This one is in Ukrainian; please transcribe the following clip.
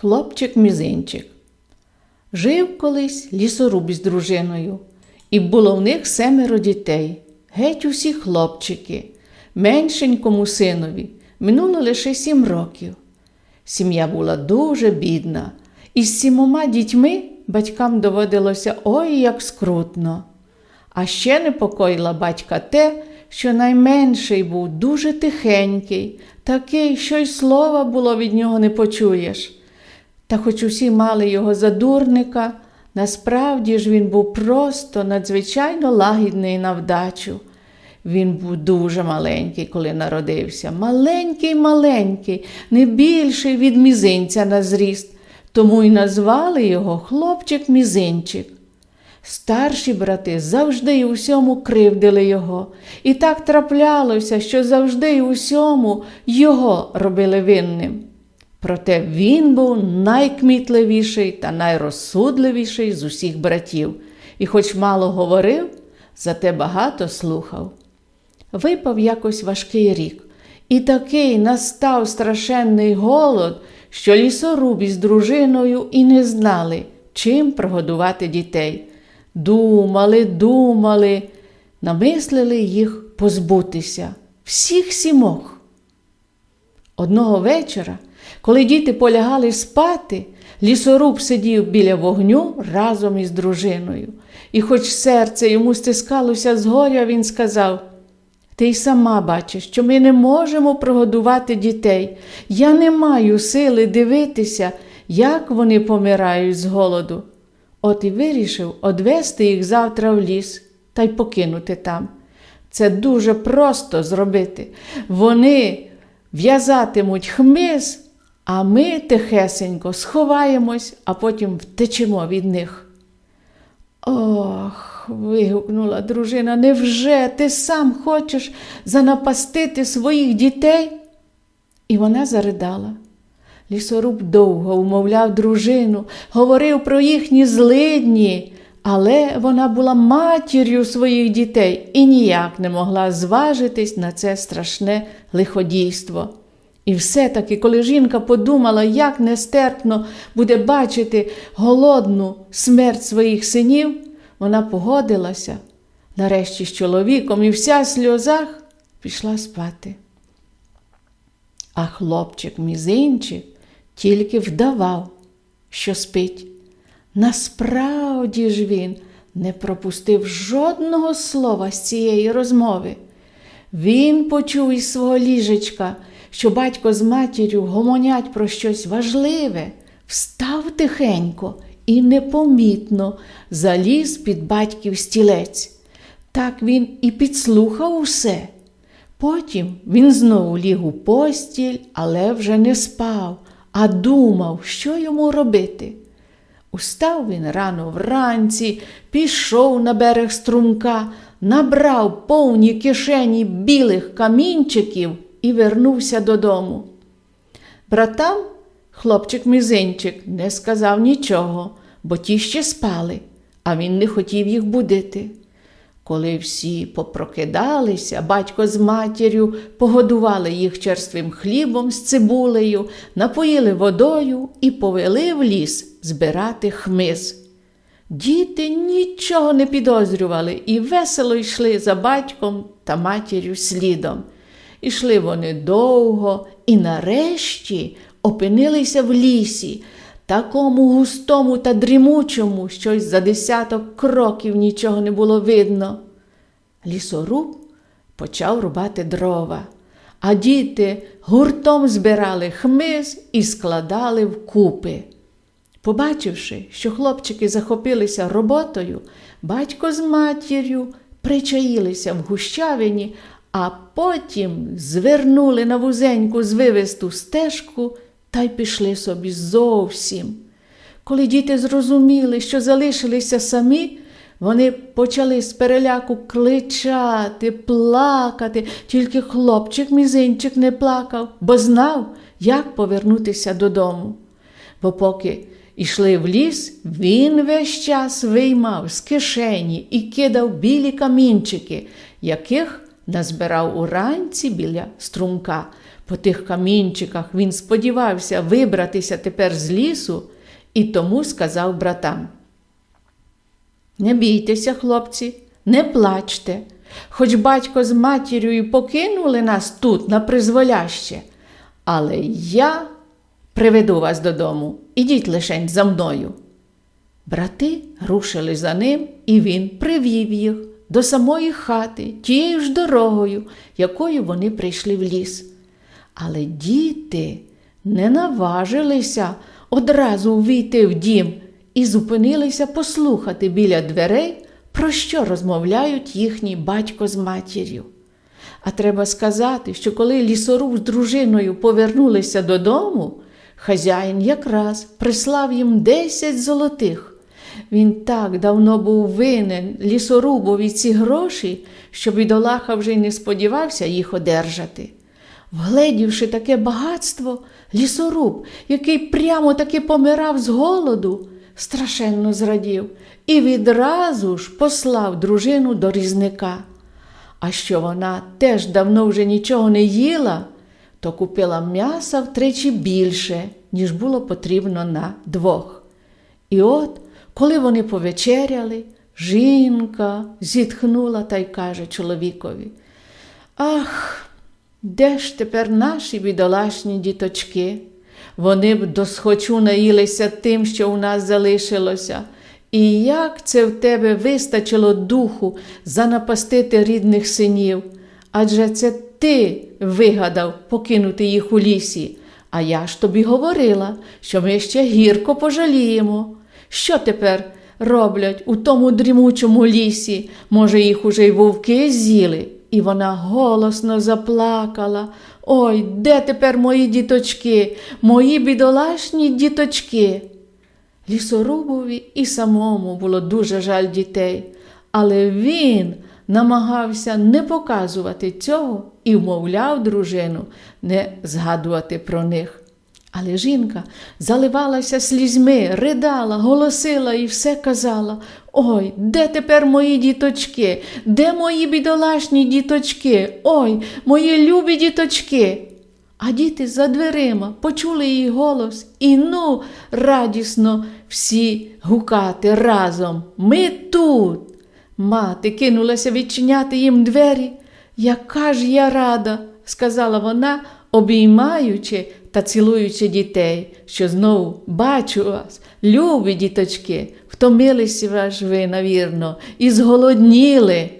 Хлопчик мізинчик. Жив колись лісоруб із дружиною, і було в них семеро дітей, геть усі хлопчики, меншенькому синові, минуло лише сім років. Сім'я була дуже бідна, і з сімома дітьми батькам доводилося ой як скрутно. А ще непокоїла батька те, що найменший був дуже тихенький, такий, що й слова було від нього не почуєш. Та хоч усі мали його за дурника, насправді ж він був просто надзвичайно лагідний на вдачу. Він був дуже маленький, коли народився. Маленький, маленький, не більший від мізинця на зріст, тому й назвали його хлопчик-мізинчик. Старші брати завжди й усьому кривдили його, і так траплялося, що завжди й усьому його робили винним. Проте він був найкмітливіший та найрозсудливіший з усіх братів, і, хоч мало говорив, зате багато слухав. Випав якось важкий рік, і такий настав страшенний голод, що лісорубі з дружиною і не знали, чим прогодувати дітей. Думали, думали, намислили їх позбутися всіх сімох. Одного вечора, коли діти полягали спати, лісоруб сидів біля вогню разом із дружиною. І, хоч серце йому стискалося згоря, він сказав: Ти й сама бачиш, що ми не можемо прогодувати дітей. Я не маю сили дивитися, як вони помирають з голоду. От і вирішив одвести їх завтра в ліс та й покинути там. Це дуже просто зробити. Вони в'язатимуть хмиз, а ми тихесенько сховаємось, а потім втечемо від них. Ох, вигукнула дружина, невже ти сам хочеш занапастити своїх дітей? І вона заридала. Лісоруб довго умовляв дружину, говорив про їхні злидні, але вона була матір'ю своїх дітей і ніяк не могла зважитись на це страшне лиходійство. І все-таки, коли жінка подумала, як нестерпно буде бачити голодну смерть своїх синів, вона погодилася нарешті з чоловіком і вся в сльозах пішла спати. А хлопчик мізинчик тільки вдавав, що спить. Насправді ж він не пропустив жодного слова з цієї розмови. Він почув із свого ліжечка, що батько з матір'ю гомонять про щось важливе, встав тихенько і непомітно заліз під батьків стілець. Так він і підслухав усе. Потім він знову ліг у постіль, але вже не спав, а думав, що йому робити. Устав він рано вранці, пішов на берег струмка, набрав повні кишені білих камінчиків і вернувся додому. Братам хлопчик мізинчик не сказав нічого, бо ті ще спали, а він не хотів їх будити. Коли всі попрокидалися, батько з матір'ю погодували їх черствим хлібом з цибулею, напоїли водою і повели в ліс збирати хмиз. Діти нічого не підозрювали і весело йшли за батьком та матір'ю слідом. Ішли вони довго і нарешті опинилися в лісі, такому густому та дрімучому, що й за десяток кроків нічого не було видно. Лісоруб почав рубати дрова, а діти гуртом збирали хмиз і складали вкупи. Побачивши, що хлопчики захопилися роботою, батько з матір'ю причаїлися в гущавині, а потім звернули на вузеньку звивисту стежку та й пішли собі зовсім. Коли діти зрозуміли, що залишилися самі, вони почали з переляку кличати, плакати, тільки хлопчик мізинчик не плакав, бо знав, як повернутися додому. Бо поки йшли в ліс, він весь час виймав з кишені і кидав білі камінчики, яких назбирав уранці біля струмка. По тих камінчиках він сподівався вибратися тепер з лісу і тому сказав братам. Не бійтеся, хлопці, не плачте. Хоч батько з матір'ю покинули нас тут на призволяще, але я приведу вас додому. Ідіть лишень за мною. Брати рушили за ним, і він привів їх до самої хати, тією ж дорогою, якою вони прийшли в ліс. Але діти не наважилися одразу ввійти в дім і зупинилися послухати біля дверей, про що розмовляють їхній батько з матір'ю. А треба сказати, що коли лісоруб з дружиною повернулися додому, хазяїн якраз прислав їм десять золотих. Він так давно був винен лісорубові ці гроші, що бідолаха вже й не сподівався їх одержати. Вгледівши таке багатство, лісоруб, який прямо таки помирав з голоду, страшенно зрадів і відразу ж послав дружину до різника. А що вона теж давно вже нічого не їла, то купила м'яса втричі більше, ніж було потрібно на двох. І от, коли вони повечеряли, жінка зітхнула та й каже чоловікові: Ах, де ж тепер наші бідолашні діточки? Вони б досхочу наїлися тим, що у нас залишилося. І як це в тебе вистачило духу занапастити рідних синів? Адже це ти вигадав покинути їх у лісі. А я ж тобі говорила, що ми ще гірко пожаліємо. Що тепер роблять у тому дрімучому лісі? Може, їх уже й вовки з'їли? І вона голосно заплакала. Ой, де тепер мої діточки, мої бідолашні діточки? Лісорубові і самому було дуже жаль дітей, але він намагався не показувати цього і вмовляв дружину не згадувати про них. Але жінка заливалася слізьми, ридала, голосила і все казала: Ой, де тепер мої діточки? Де мої бідолашні діточки? Ой, мої любі діточки. А діти за дверима почули її голос і ну радісно всі гукати разом. Ми тут. Мати кинулася відчиняти їм двері. Яка ж я рада, сказала вона, обіймаючи та цілуючи дітей, що знову бачу вас, любі діточки, втомилися ж ви, навірно, і зголодніли.